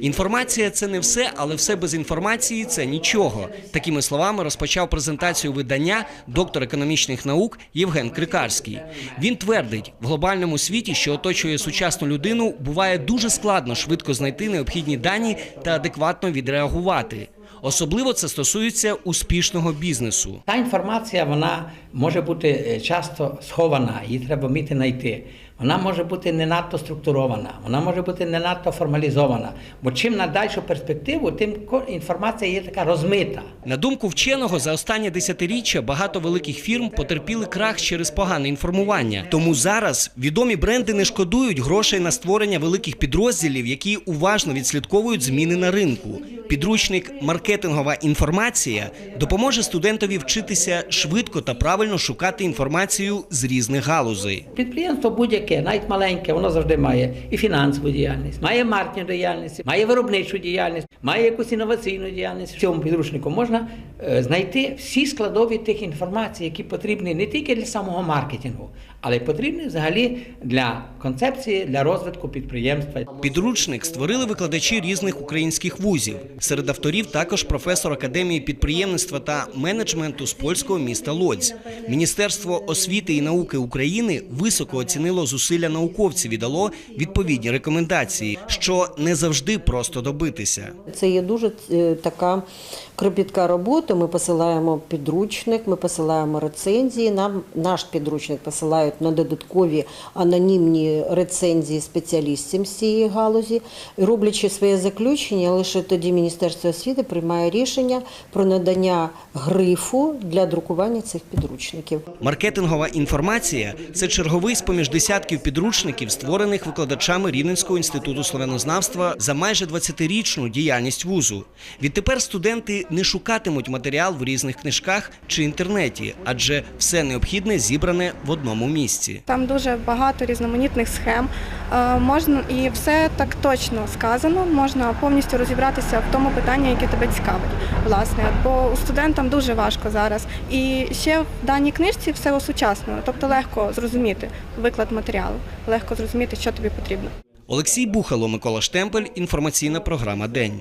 Інформація це не все, але все без інформації це нічого. Такими словами розпочав презентацію видання доктор економічних наук Євген Крикарський. Він твердить, в глобальному світі, що оточує сучасну людину, буває дуже складно швидко знайти необхідні дані та адекватно відреагувати. Особливо це стосується успішного бізнесу. Та інформація вона може бути е, часто схована, її треба вміти знайти. Вона може бути не надто структурована, вона може бути не надто формалізована. Бо чим на дальшу перспективу, тим інформація є така розмита. На думку вченого, за останнє десятиріччя багато великих фірм потерпіли крах через погане інформування. Тому зараз відомі бренди не шкодують грошей на створення великих підрозділів, які уважно відслідковують зміни на ринку. Підручник Маркетингова інформація допоможе студентові вчитися швидко та правильно шукати інформацію з різних галузей. Підприємство будь-яке, навіть маленьке, воно завжди має і фінансову діяльність, має маркетингову діяльність, має виробничу діяльність, має якусь інноваційну діяльність. В цьому підручнику можна е, знайти всі складові тих інформацій, які потрібні не тільки для самого маркетингу, але й потрібні взагалі для концепції, для розвитку підприємства. Підручник створили викладачі різних українських вузів. Серед авторів також професор академії підприємництва та менеджменту з польського міста Лодзь. Міністерство освіти і науки України високо оцінило зусилля науковців і дало відповідні рекомендації, що не завжди просто добитися. Це є дуже е, така кропітка робота. Ми посилаємо підручник, ми посилаємо рецензії. Нам наш підручник посилають на додаткові анонімні рецензії спеціалістів з цієї галузі. Роблячи своє заключення, лише тоді Міністерство освіти приймає рішення про надання грифу для друкування цих підручників. Маркетингова інформація це черговий з поміж десятків підручників, створених викладачами Рівненського інституту славянознавства за майже 20-річну діяльність вузу. Відтепер студенти не шукатимуть матеріал в різних книжках чи інтернеті, адже все необхідне зібране в одному місці. Там дуже багато різноманітних схем. Е, Можна і все так точно сказано. Можна повністю розібратися в тому питанні, яке тебе цікавить. Власне, бо у студентам дуже важко зараз. І ще в даній книжці все осучаснено, тобто легко зрозуміти виклад матеріалу, легко зрозуміти, що тобі потрібно. Олексій Бухало, Микола Штемпель. Інформаційна програма День.